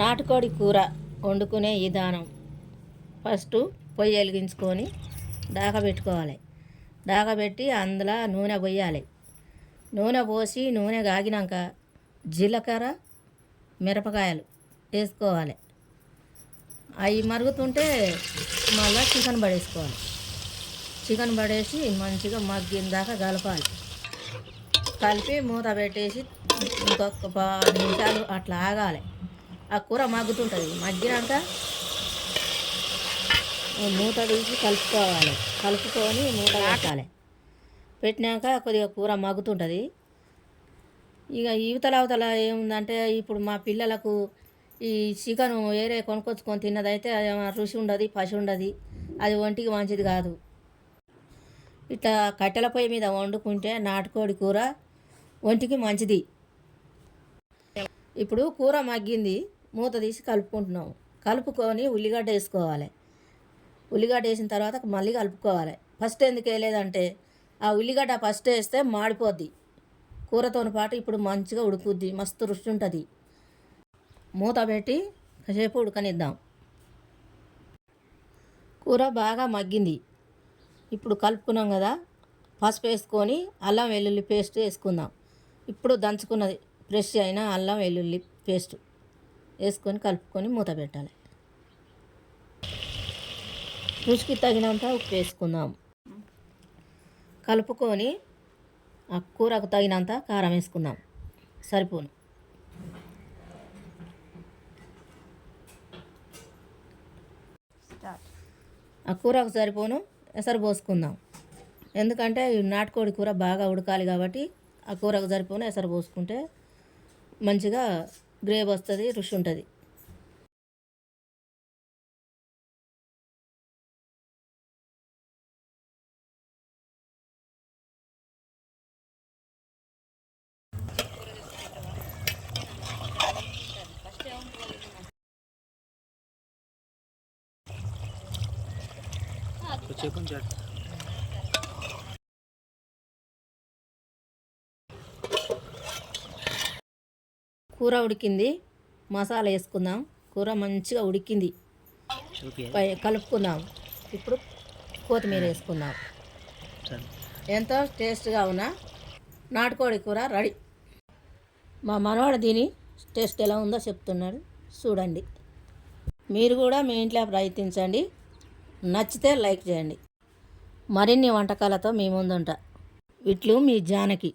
నాటుకోడి కూర వండుకునే విధానం. ఫస్ట్ పొయ్యి వెలిగించుకొని దాగబెట్టుకోవాలి దాగబెట్టి అందులో నూనె పోయాలి. నూనె పోసి నూనె కాగినాక జీలకర్ర మిరపకాయలు వేసుకోవాలి. అవి మరుగుతుంటే మళ్ళీ చికెన్ పడేసుకోవాలి. చికెన్ పడేసి మంచిగా మగ్గిన దాకా కలపాలి. కలిపి మూత పెట్టేసి ఇంకొక పది నిమిషాలు అట్లా ఆగాలి. ఆ కూర మగ్గుతుంటుంది. మగ్గినాక మూత తీసి కలుపుకోవాలి. కలుపుకొని మూత పెట్టాలి. పెట్టినాక కొద్దిగా కూర మగ్గుతుంటుంది. ఇక ఇవతల అవతల ఏముందంటే ఇప్పుడు మా పిల్లలకు ఈ చికెన్ వేరే కొనుక్కొచ్చుకొని తిన్నదైతే రుచి ఉండదు పసి ఉండదు. అది ఒంటికి మంచిది కాదు. ఇట్లా కట్టెల పొయ్యి మీద వండుకుంటే నాటుకోడి కూర ఒంటికి మంచిది. ఇప్పుడు కూర మగ్గింది. మూత తీసి కలుపుకుంటున్నాం కలుపుకొని ఉల్లిగడ్డ వేసుకోవాలి. ఉల్లిగడ్డ వేసిన తర్వాత మళ్ళీ కలుపుకోవాలి. ఫస్ట్ ఎందుకు వేయలేదంటే ఆ ఉల్లిగడ్డ ఫస్ట్ వేస్తే మాడిపోద్ది. కూరతో పాటు ఇప్పుడు మంచిగా ఉడుకుద్ది మస్తు రుచి ఉంటుంది. మూత పెట్టి కాసేపు ఉడకనిద్దాం. కూర బాగా మగ్గింది. ఇప్పుడు కలుపుకున్నాం కదా పసుపు వేసుకొని అల్లం వెల్లుల్లి పేస్ట్ వేసుకుందాం. ఇప్పుడు దంచుకున్నది ఫ్రెష్ అయిన అల్లం వెల్లుల్లి పేస్ట్. వేసుకొని కలుపుకొని మూత పెట్టాలి. రుచికి తగినంత ఉప్పు వేసుకుందాం. కలుపుకొని ఆ కూరకు తగినంత కారం వేసుకుందాం. సరిపోను. ఆ కూరకు సరిపోను ఎసరు పోసుకుందాం. ఎందుకంటే నాటుకోడి కూర బాగా ఉడకాలి కాబట్టి ఆ కూరకు సరిపోను ఎసరు పోసుకుంటే మంచిగా గ్రేవీ వస్తుంది రుచి ఉంటుంది. చెప్పండి కూర ఉడికింది. మసాలా వేసుకుందాం. కూర మంచిగా ఉడికింది. కలుపుకుందాం. ఇప్పుడు కొత్తిమీర వేసుకుందాం. ఎంతో టేస్ట్గా ఉన్న నాటుకోడి కూర రెడీ. మా మనవాడు దీని టేస్ట్ ఎలా ఉందో చెప్తున్నాడు. చూడండి. మీరు కూడా మీ ఇంట్లో ప్రయత్నించండి. నచ్చితే లైక్ చేయండి. మరిన్ని వంటకాలతో మీ ముందుంటా. ఇట్లు మీ జానకి.